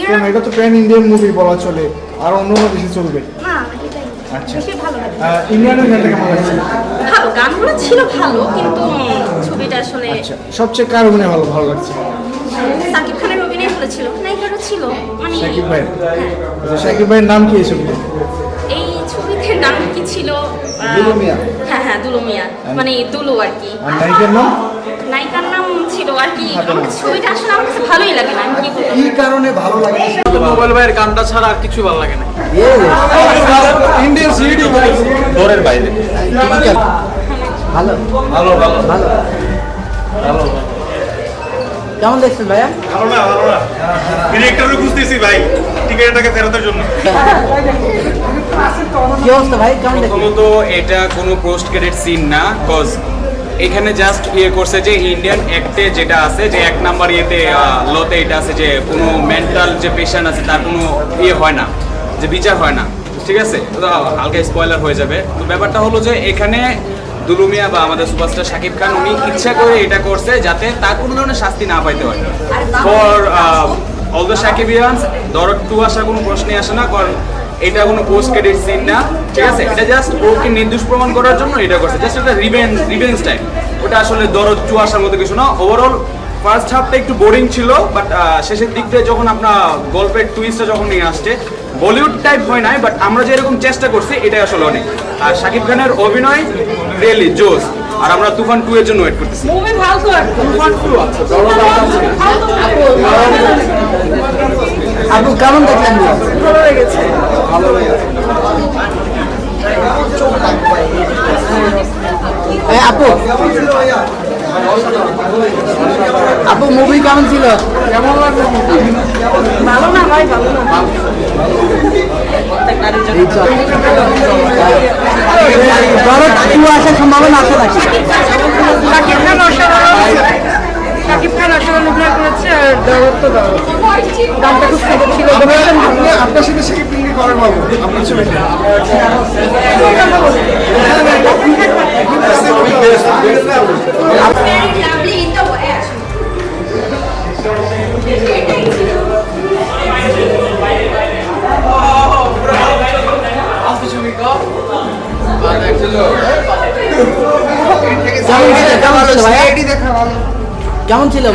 কেন? এটা তো প্যান ইন্ডিয়ান মুভি বলা চলে আর অন্য অন্য দেশে চলবে। আচ্ছা। বেশি ভালো লাগে ইন্ডিয়ানের গানটা কেমন লাগছে? ভালো গানগুলো ছিল ভালো কিন্তু ছবিটা আসলে আচ্ছা সবচেয়ে কার অভিনয় ভালো ভালো লাগছে? সাকিব খানের অভিনয় ভালো ছিল নায়িকারও ছিল। মানে শাকিব ভাইয়ের হ্যাঁ। আচ্ছা, ভাইয়ের নাম কি এই ছবিতে? এই ছবিতে নাম কি ছিল? আহ, দুলু মিয়া। হ্যাঁ হ্যাঁ দুলু মিয়া মানে দুলু আর কি। আর নায়িকার নাম? নায়িকার আর কি ছবিটা আসলে আমার কাছে ভালোই লাগে না আমি কি কি কারণে ভালো লাগে? মোবাইল ভাইয়ের গানটা ছাড়া আর কিছু ভালো লাগে না। ইন্ডিয়ান সিডি দৌড়ের বাইরে। ভালো। ভালো ভালো। ভালো। ভালো। কেমন দেখছেন ভাইয়া? ভালো না ভালো না। ডিরেক্টরও বুঝতেছি ভাই। টিকিটটাকে ফেরতের জন্য। কি অবস্থা ভাই? কেমন দেখছেন? প্রথমত এটা কোনো পোস্ট ক্রেডিট সিন না কজ এখানে জাস্ট ইয়ে করছে যে ইন্ডিয়ান অ্যাক্টে যেটা আছে যে এক নাম্বার ইয়েতে লতে এটা আছে যে কোনো মেন্টাল যে পেশেন্ট আছে তার কোনো ইয়ে হয় না যে বিচার হয় না ঠিক আছে? হালকা স্পয়লার হয়ে যাবে। তো ব্যাপারটা হলো যে এখানে দুলুমিয়া বা আমাদের সুপারস্টার শাকিব খান উনি ইচ্ছা করে এটা করছে যাতে তার কোনো ধরনের শাস্তি না পাইতে হয়। ফর অল দ্য সাকিবিয়ানস দরদ টু আসার কোনো প্রশ্নই আসে না কারণ এটা কোনো পোস্ট ক্রেডিট সিন না। ঠিক আছে? এটা জাস্ট ওকে নির্দোষ প্রমাণ করার জন্য এটা করছে। জাস্ট একটা রিভেঞ্জ রিভেঞ্জ টাইপ ওটা আসলে দরদ আসার মতো কিছু না। ওভারঅল ফার্স্ট হাফটা একটু বোরিং ছিল বাট শেষের দিক দিয়ে যখন আপনার গল্পের টুইস্টটা যখন নিয়ে আসছে বলিউড টাইপ হয় নাই বাট আমরা যেরকম চেষ্টা করছি এটাই আসলে অনেক। আর শাকিব খানের অভিনয় রিয়েলি জোস আর আমরা তুফান টু এর জন্য ওয়েট করতেছি। তুফান টু আপু কেমন দেখলেন? ভালো লেগেছে। ভালো আপু। আপু মুভি কেমন ছিল? কেমন লাগল ভালো না ভাই ভালো না। দরদ টু আসার সম্ভাবনা আছে নাকি? শাকিব খান অসাধারণ। শাকিব খান অসাধারণ অভিনয় করেছে আর গানটা খুব সুন্দর ছিল। আপনার সাথে খানকে করেন বাবু আপনার ছবিটা Very lovely in the West. কেমন ছিল